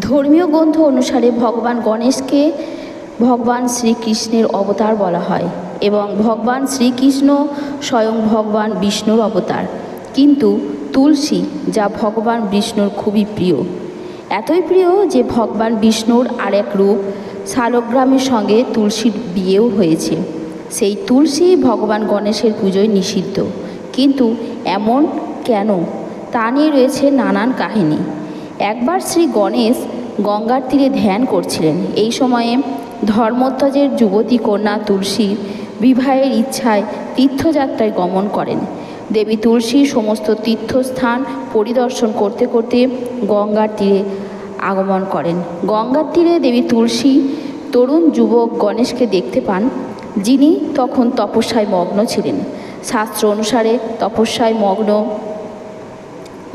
ধর্মীয় গ্রন্থ অনুসারে ভগবান গণেশকে ভগবান শ্রীকৃষ্ণের অবতার বলা হয় এবং ভগবান শ্রীকৃষ্ণ স্বয়ং ভগবান বিষ্ণুর অবতার। কিন্তু তুলসী, যা ভগবান বিষ্ণুর খুবই প্রিয়, এতই প্রিয় যে ভগবান বিষ্ণুর আরেক রূপ শালগ্রামের সঙ্গে তুলসীর বিয়েও হয়েছে। সেই তুলসী ভগবান গণেশের পুজোয় নিষিদ্ধ। কিন্তু এমন কেন? তা নিয়ে রয়েছে নানান কাহিনী। একবার শ্রী গণেশ গঙ্গার তীরে ধ্যান করছিলেন। এই সময়ে ধর্মধ্বজের যুবতী কন্যা তুলসীর বিবাহের ইচ্ছায় তীর্থযাত্রায় গমন করেন। দেবী তুলসী সমস্ত তীর্থস্থান পরিদর্শন করতে করতে গঙ্গার তীরে আগমন করেন। গঙ্গার তীরে দেবী তুলসী তরুণ যুবক গণেশকে দেখতে পান, যিনি তখন তপস্যায় মগ্ন ছিলেন। শাস্ত্র অনুসারে তপস্যায় মগ্ন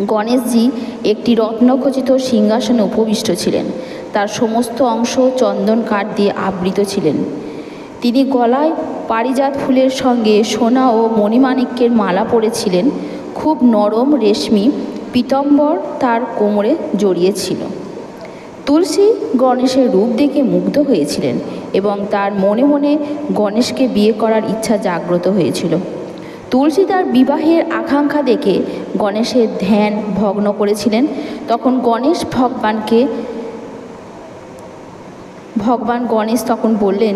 গণেশজি একটি রত্নখচিত সিংহাসনে উপবিষ্ট ছিলেন। তার সমস্ত অংশ চন্দন কাঠ দিয়ে আবৃত ছিলেন। তিনি গলায় পারিজাত ফুলের সঙ্গে সোনা ও মণিমাণিক্যের মালা পরেছিলেন। খুব নরম রেশমি পীতম্বর তার কোমরে জড়িয়েছিল তুলসী গণেশের রূপ দেখে মুগ্ধ হয়েছিলেন এবং তার মনে মনে গণেশকে বিয়ে করার ইচ্ছা জাগ্রত হয়েছিল। তুলসী তার বিবাহের আকাঙ্ক্ষা দেখে গণেশের ধ্যান ভগ্ন করেছিলেন। তখন গণেশ ভগবানকে, ভগবান গণেশ তখন বললেন,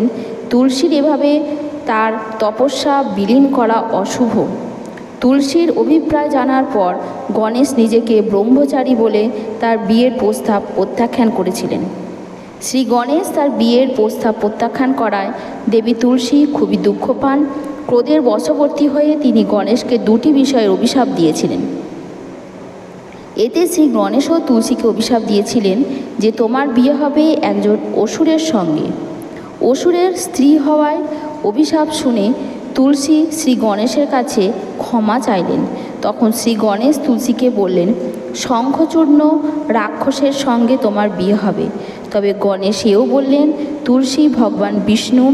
তুলসীর এভাবে তার তপস্যা বিলীন করা অশুভ। তুলসীর অভিপ্রায় জানার পর গণেশ নিজেকে ব্রহ্মচারী বলে তার বিয়ের প্রস্তাব প্রত্যাখ্যান করেছিলেন। শ্রী গণেশ তার বিয়ের প্রস্তাব প্রত্যাখ্যান করায় দেবী তুলসী খুবই দুঃখ পান। ক্রোধের বশবর্তী হয়ে তিনি গণেশকে দুটি বিষয়ের অভিশাপ দিয়েছিলেন। এতে শ্রী গণেশও তুলসীকে অভিশাপ দিয়েছিলেন যে তোমার বিয়ে হবে একজন অসুরের সঙ্গে। অসুরের স্ত্রী হওয়ায় অভিশাপ শুনে তুলসী শ্রী গণেশের কাছে ক্ষমা চাইলেন। তখন শ্রী গণেশ তুলসীকে বললেন, শঙ্খচূর্ণ রাক্ষসের সঙ্গে তোমার বিয়ে হবে। তবে গণেশ এও বললেন, তুলসী ভগবান বিষ্ণু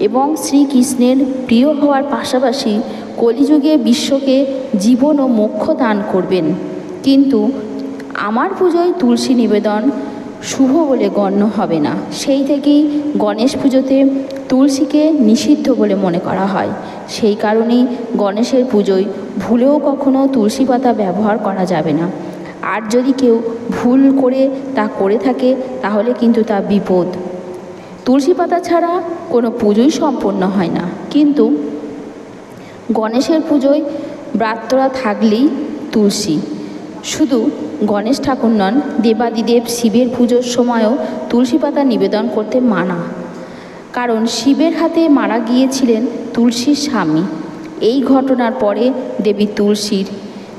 এবং শ্রীকৃষ্ণের প্রিয় হওয়ার পাশাপাশি কলিযুগে বিশ্বকে জীবন ও মোক্ষ দান করবেন। কিন্তু আমার পুজোয় তুলসী নিবেদন শুভ বলে গণ্য হবে না। সেই থেকেই গণেশ পুজোতে তুলসীকে নিষিদ্ধ বলে মনে করা হয়। সেই কারণেই গণেশের পুজোয় ভুলেও কখনো তুলসী পাতা ব্যবহার করা যাবে না। আর যদি কেউ ভুল করে তা করে থাকে, তাহলে কিন্তু তা বিপদ। তুলসী পাতা ছাড়া কোনো পুজোই সম্পন্ন হয় না। কিন্তু গণেশের পুজোয় ব্রাত্যরা থাকলেই তুলসী। শুধু গণেশ ঠাকুর নন, দেবাদিদেব শিবের পুজোর সময়ও তুলসী পাতা নিবেদন করতে মানা। কারণ শিবের হাতে মারা গিয়েছিলেন তুলসীর স্বামী। এই ঘটনার পরে দেবী তুলসীর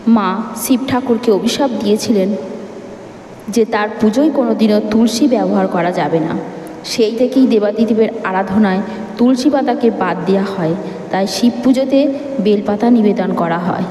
মা শিব ঠাকুরকে অভিশাপ দিয়েছিলেন যে তার পুজোয় কোনোদিনও তুলসী ব্যবহার করা যাবে না। সেই থেকেই দেবাদিদেবের আরাধনায় তুলসী পাতাকে বাদ দেওয়া হয়। তাই শিব পুজোতে বেলপাতা নিবেদন করা হয়।